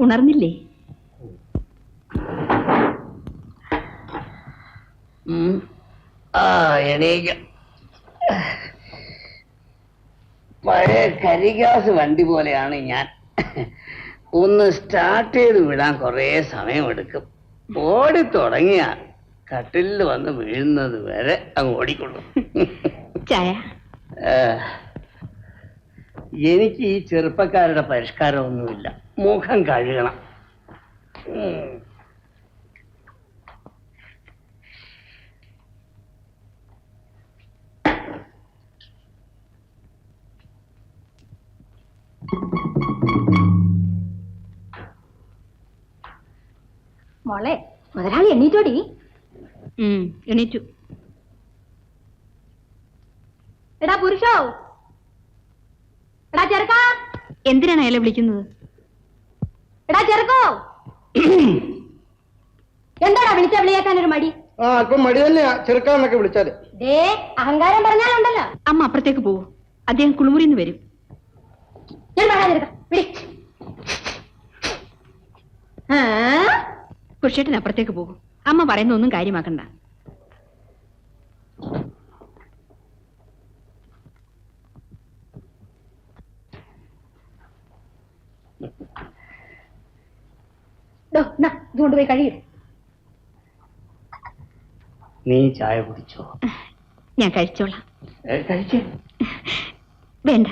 ഉണർന്നില്ലേ? പഴയ കരികാസ് വണ്ടി പോലെയാണ് ഞാൻ. ഒന്ന് സ്റ്റാർട്ട് ചെയ്ത് വിടാൻ കുറേ സമയമെടുക്കും. ഓടി തുടങ്ങിയ കട്ടിലിൽ വന്ന് വീഴുന്നത് വരെ അങ്ങ് ഓടിക്കൊള്ളും. ചായ. ഏഹ്, എനിക്ക് ഈ ചെറുപ്പക്കാരുടെ പരിഷ്കാരമൊന്നുമില്ല. മുഖം കഴുകണം. മോളെ മുതലാളി എണ്ണീറ്റോടി എണീറ്റു. എടാ പുരുഷോ? എടാ ചെറുക്കാ. എന്തിനാണ് അയാളെ വിളിക്കുന്നത്? എടാ ചെറുക്കോ. എന്താടാ വിളിച്ച? വിളിയേക്കാൻ ഒരു മടി. ആ അല്പം മടി തന്നെയാ. ചെറുക്കാന്നൊക്കെ വിളിച്ചാൽ. ദേ അഹങ്കാരം പറഞ്ഞാലുണ്ടല്ലോ. അമ്മ അപ്പുറത്തേക്ക് പോവൂ. അദ്ദേഹം കുളിമുറിന്ന് വരും. ഞാൻ പറയാൻ ചെറുക്ക. വിളി. കുഷേട്ടൻ അപ്പുറത്തേക്ക് പോകും. അമ്മ പറയുന്ന ഒന്നും കാര്യമാക്കണ്ട. ഇതുകൊണ്ട് പോയി കഴിയും. നീ ചായ കുടിച്ചോ? ഞാൻ കഴിച്ചോളാം. കഴിച്ചേ. വേണ്ട.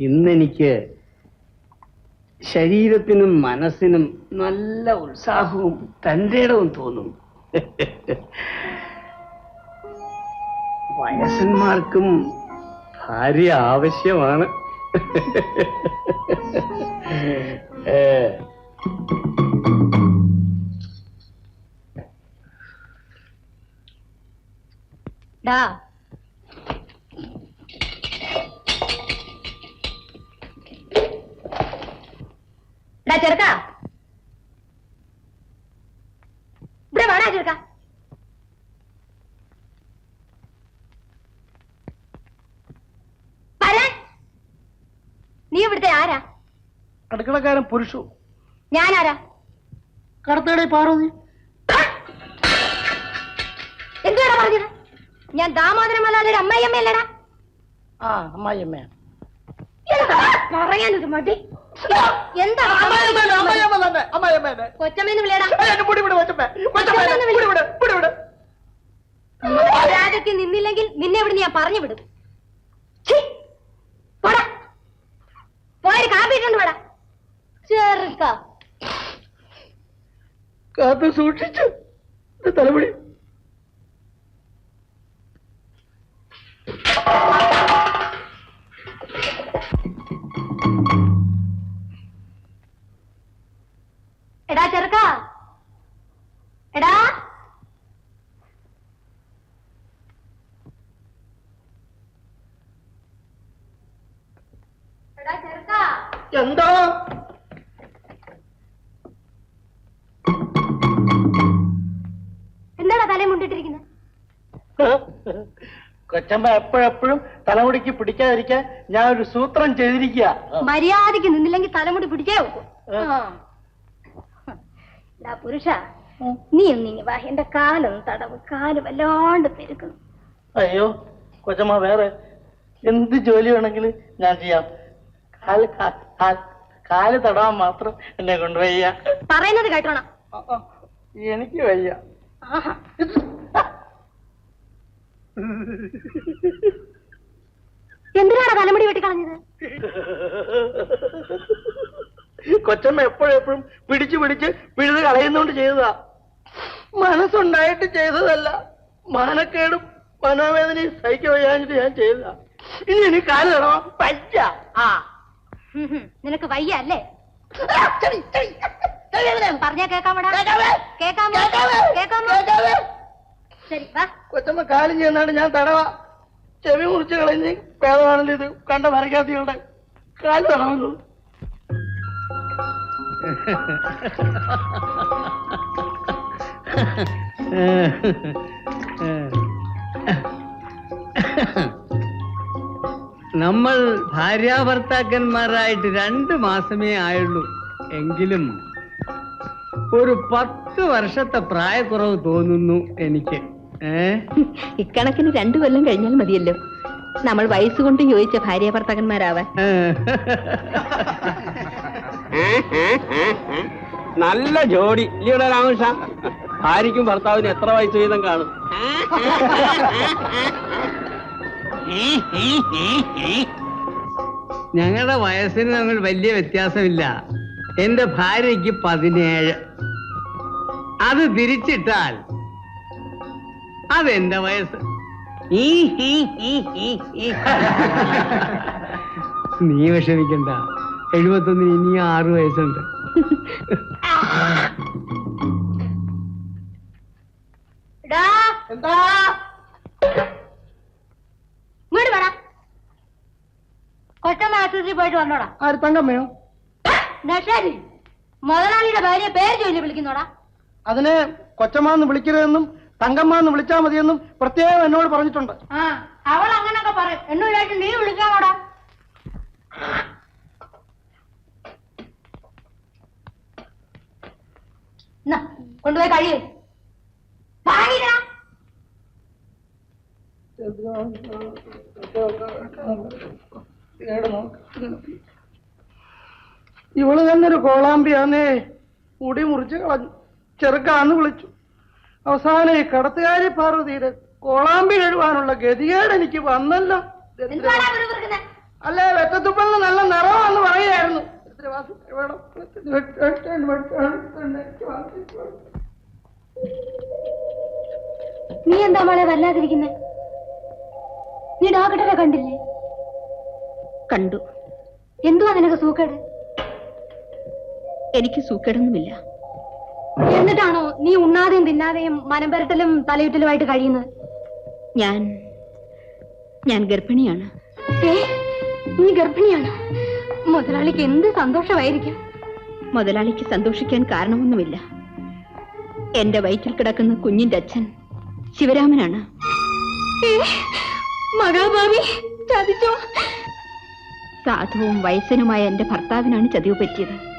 ഇന്നെനിക്ക് ശരീരത്തിനും മനസ്സിനും നല്ല ഉത്സാഹവും തന്റെ തോന്നും. തോന്നുന്നു വയസ്സന്മാർക്കും ഭാര്യ ആവശ്യമാണ്. ഡാ ചെറുക്ക ഇവിടെ വേണാ ചെറുക്ക വരാൻ. നീ ഇവിടുത്തെ ആരാ അടുക്കളക്കാരൻ പുരുഷു. ഞാനാരാ? കടത്തേടെ പാർവതി. എന്തുവാടാ പറഞ്ഞത്? ഞാൻ ദാമോദരമല്ലാതെ അമ്മയമ്മയല്ലടാ ആ അമ്മായിയമ്മ പറയാനൊരു മടി? എന്താ കൊച്ചമ്മേന്ന് വിളിയടാ. മര്യാദയ്ക്ക് നിന്നില്ലെങ്കിൽ നിന്നെ ഇവിടെ ഞാൻ പറഞ്ഞു വിടും. പോയൊരു കാപ്പിട്ടുണ്ട് വേടാ. ചെറുക്ക കാത്തു സൂക്ഷിച്ചു. തലമുടി. എടാ ചെറുക്ക. എടാ. എടാ ചെറുക്ക. എന്താ? കൊച്ചമ്മ എപ്പോഴെപ്പോഴും തലമുടിക്ക് പിടിക്കാതിരിക്കാൻ ഞാൻ ഒരു സൂത്രം ചെയ്തിരിക്കുക. മര്യാദയ്ക്ക് നിന്നില്ലെങ്കിൽ തലമുടി പിടിച്ചേ ഡാ പുരുഷ നീ ഒന്നിങ്ങി വാ എന്റെ കാലൊന്ന് തടവ്. കാൽ വല്ലാണ്ട് പെരുക്കുന്നു അയ്യോ കൊച്ചമ്മ വേറെ എന്ത് ജോലി വേണമെങ്കിലും ഞാൻ ചെയ്യാം. കാൽ കാൽ തടവാൻ മാത്രം എന്നെ കൊണ്ടുവയ്യ പറയുന്നത് കേട്ടോണം. എനിക്ക് വയ്യ. ആഹാ. എന്തിനാണ് തലമുടി വെട്ടിക്കളഞ്ഞത്? കൊച്ചമ്മ എപ്പോഴെപ്പോഴും പിടിച്ചു പിടിച്ച് പിഴുത് കളയുന്നോണ്ട് ചെയ്തതാ. മനസ്സുണ്ടായിട്ട് ചെയ്തതല്ല. മാനക്കേടും മനോവേദനയും സഹിക്കാൻ വയ്യാഞ്ഞിട്ട് ഞാൻ ചെയ്തതാ. ഇനി എനിക്ക് കാൽ പറ്റ ആ. നിനക്ക് വയ്യ അല്ലേ? പറഞ്ഞ കേക്കാമടാ? കേക്കാമോ കേക്കാമോ ശരി വാ. കൊച്ചമ്മ കാലും ചെയ്യുന്നാണ്ട് ഞാൻ തടവാ. ചെവി മുറിച്ച് കളഞ്ഞ് പേദമാണല്ലോ ഇത്. കണ്ട മറിക്കാത്തികളുടെ കാൽ തടവുന്നു. നമ്മൾ ഭാര്യാഭർത്താക്കന്മാരായിട്ട് രണ്ട് മാസമേ ആയുള്ളൂ. എങ്കിലും ഒരു പത്ത് വർഷത്തെ പ്രായക്കുറവ് തോന്നുന്നു എനിക്ക്. ഇക്കണക്കിന് രണ്ടു കൊല്ലം കഴിഞ്ഞാൽ മതിയല്ലോ. നമ്മൾ വയസ്സുകൊണ്ട് യോജിച്ച ഭാര്യ ഭർത്താക്കന്മാരാവാൻ നല്ല ജോഡി ഇല്ലയുടെ രാമകൃഷ്ണ. ഭാര്യയ്ക്കും ഭർത്താവിന് എത്ര വയസ്സ് വീതം കാണും? ഞങ്ങളുടെ വയസ്സിന് തമ്മിൽ വലിയ വ്യത്യാസമില്ല. എന്റെ ഭാര്യയ്ക്ക് പതിനേഴ്. അത് തിരിച്ചിട്ടാൽ അതെന്റെ വയസ്സ്? ഈ, ഈ, ഈ, ഈ, ഈ. നീ വിഷമിക്കണ്ട. എഴുപത്തൊന്നിന് ഇനി ആറ് വയസ്സുണ്ട്. ഇങ്ങോട്ട് വരാ. കൊച്ചമ്മ ആശുപത്രി പോയിട്ട് വന്നോടാ. ആര് തങ്കമ്മയോ? നഷാരി മുതലാളിയുടെ ഭാര്യ പേര് ചൊല്ലി വിളിക്കുന്നോടാ. അതിനെ കൊച്ചമാന്ന് വിളിക്കരുതെന്നും തങ്കമ്മാന്ന് വിളിച്ചാ മതിയെന്നും പ്രത്യേകം എന്നോട് പറഞ്ഞിട്ടുണ്ട്. ആ അവൾ അങ്ങനൊക്കെ പറയും. എന്നൂരായിട്ട് നീ വിളിക്കാമോടാ എന്നാ, കൊണ്ടുപോയി കഴിയേ. ഇവൾ തന്നെ ഒരു കോളാമ്പിയാന്നേ. മുടി മുറിച്ച് കളഞ്ഞു. ചെറുക്കാന്ന് വിളിച്ചു. അവസാനം ഈ കടത്തുകാരി പാർവതിയുടെ കോളാമ്പി കഴുവാനുള്ള ഗതികേട് എനിക്ക് വന്നല്ലോ? അല്ലേ വെറ്റത്തുപ്പലിന് നല്ല നിറമാന്ന് പറയായിരുന്നു നീ എന്താ മോളെ വല്ലാതിരിക്കുന്നേ? നീ ഡോക്ടറെ കണ്ടില്ലേ? കണ്ടു. എന്തുവാ നിനക്ക് സൂക്കേട്? എനിക്ക് സൂക്കേടൊന്നുമില്ല. എന്നിട്ടാണോ നീ ഉണ്ണാതെയും തിന്നാതെയും മനംപരട്ടലും തലയുറ്റലുമായിട്ട് കഴിയുന്നത്? ഞാൻ ഞാൻ ഗർഭിണിയാണ്. നീ ഗർഭിണിയാണ്? മുതലാളിക്ക് എന്ത് സന്തോഷമായിരിക്കും? മുതലാളിക്ക് സന്തോഷിക്കാൻ കാരണമൊന്നുമില്ല. എന്റെ വയറ്റിൽ കിടക്കുന്ന കുഞ്ഞിന്റെ അച്ഛൻ ശിവരാമനാണ്. മഹാഭാവി ചതിച്ചോ? സാധുവും വയസ്സനുമായ എന്റെ ഭർത്താവിനാണ് ചതിവ് പറ്റിയത്.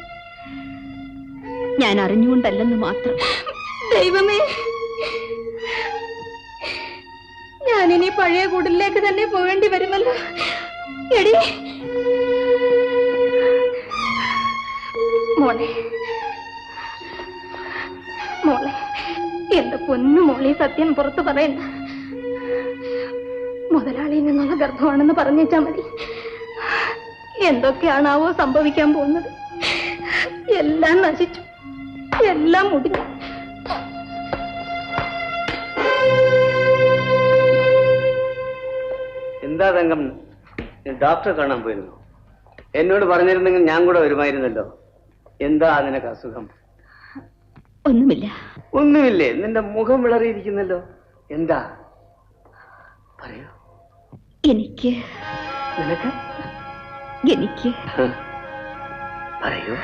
ഞാൻ അറിഞ്ഞുകൊണ്ടല്ലെന്ന് മാത്രം. ദൈവമേ. ഞാനിനി പഴയ കൂടിലേക്ക് തന്നെ പോകേണ്ടി വരുമല്ലോ. എടി. മോളെ. മോളെ എന്റെ പൊന്നു മോളെ സത്യം പുറത്തു പറയണ്ട. മുതലാളിയിൽ നിന്നുള്ള ഗർഭമാണെന്ന് പറഞ്ഞേച്ചാ മതി. എന്തൊക്കെയാണാവോ സംഭവിക്കാൻ പോകുന്നത്? എല്ലാം നശിച്ചു. എല്ലാം മുടിഞ്ഞു എന്താ തങ്കം? ഡോക്ടറെ കാണാൻ പോയിരുന്നു. എന്നോട് പറഞ്ഞിരുന്നെങ്കിൽ ഞാൻ കൂടെ വരുമായിരുന്നല്ലോ. എന്താ നിനക്ക് അസുഖം? ഒന്നുമില്ല. ഒന്നുമില്ലേ? നിന്റെ മുഖം വിളറിയിരിക്കുന്നല്ലോ. എന്താ? പറയോ. എനിക്ക് നിനക്ക്? എനിക്ക്. പറയൂ.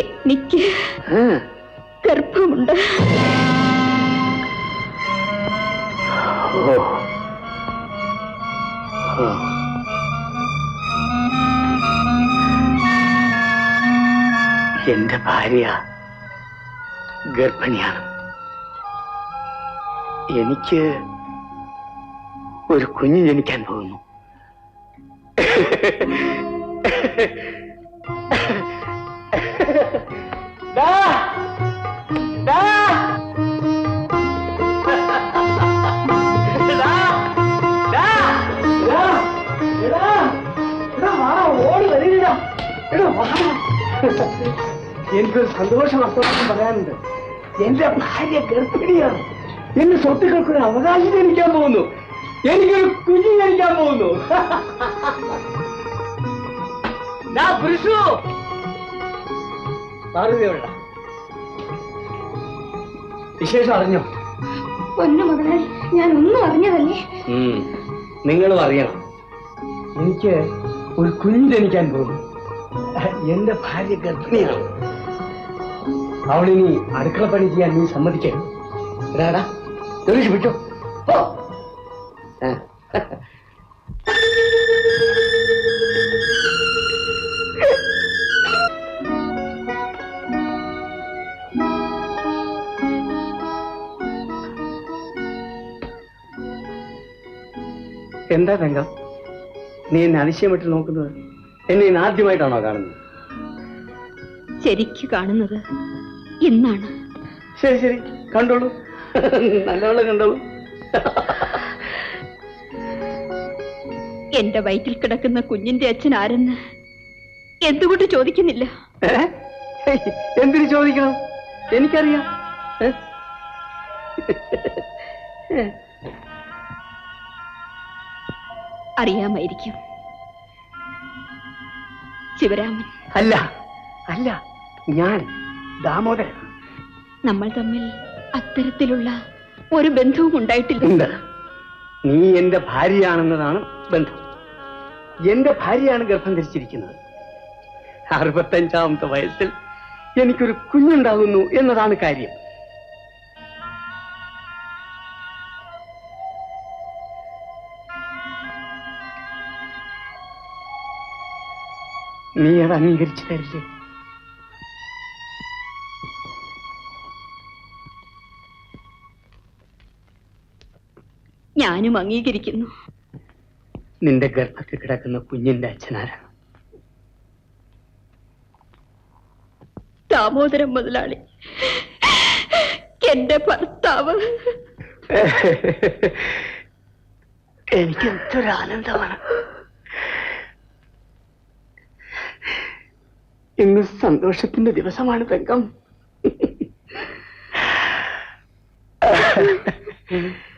എനിക്ക്. ഗർഭമുണ്ട്. എന്റെ ഭാര്യ ഗർഭിണിയാണ് എനിക്ക് ഒരു കുഞ്ഞ് ജനിക്കാൻ പോകുന്നു എനിക്കൊരു സന്തോഷ വർത്തമാനം പറയാനുണ്ട്. എന്റെ ഭാര്യ ഗർഭിണിയാണ്. എന്റെ സ്വത്തുക്കൾക്ക് ഒരു അവകാശം ജനിക്കാൻ പോകുന്നു. എനിക്കൊരു കുഞ്ഞ് ജനിക്കാൻ പോകുന്നു. ദാ, പുരുഷു! പാർവതി വിശേഷം അറിഞ്ഞോ? പൊന്നു മകളെ ഞാൻ ഒന്നും അറിഞ്ഞതല്ലേ നിങ്ങളും അറിയണം. എനിക്ക് ഒരു കുഞ്ഞ് ജനിക്കാൻ പോകും എന്റെ ഭാര്യ ഗർഭിണിയാണ്. അവളിനി അടുക്കള പണി ചെയ്യാൻ നീ സമ്മതിക്കരുത്. എടാടാ വിട്ടോ? എന്താ രംഗ നീ എന്നെ അതിശയമായിട്ട് നോക്കുന്നത്? എന്നെ ഇന്ന് ആദ്യമായിട്ടാണോ കാണുന്നത്? ശരിക്കു കാണുന്നത് ഇന്നാണ്. ശരി ശരി. കണ്ടോളൂ. നല്ലവണ്ണം കണ്ടോളൂ. എന്റെ വയറ്റിൽ കിടക്കുന്ന കുഞ്ഞിന്റെ അച്ഛൻ ആരെന്ന് എന്തുകൊണ്ട് ചോദിക്കുന്നില്ല? എന്തിനു ചോദിക്കണം? എനിക്കറിയാം? അറിയാമായിരിക്കും. ശിവരാമൻ. അല്ല അല്ല ഞാൻ ദാമോദരൻ. നമ്മൾ തമ്മിൽ അത്തരത്തിലുള്ള ഒരു ബന്ധവും ഉണ്ടായിട്ടില്ല. നീ എന്റെ ഭാര്യയാണെന്നതാണ് ബന്ധം. എന്റെ ഭാര്യയാണ് ഗർഭം ധരിച്ചിരിക്കുന്നത്. അറുപത്തഞ്ചാമത്തെ വയസ്സിൽ എനിക്കൊരു കുഞ്ഞുണ്ടാകുന്നു എന്നതാണ് കാര്യം. നീ അത് അംഗീകരിച്ചു തരില്ലേ? ഞാനും അംഗീകരിക്കുന്നു. നിന്റെ ഗർഭത്തിൽ കിടക്കുന്ന കുഞ്ഞിന്റെ അച്ഛനാരാണ് ദാമോദരം മുതലാളി. എന്റെ ഭർത്താവ്. എനിക്ക് എന്തൊരു ഇന്ന് സന്തോഷത്തിന്റെ ദിവസമാണ് തങ്കം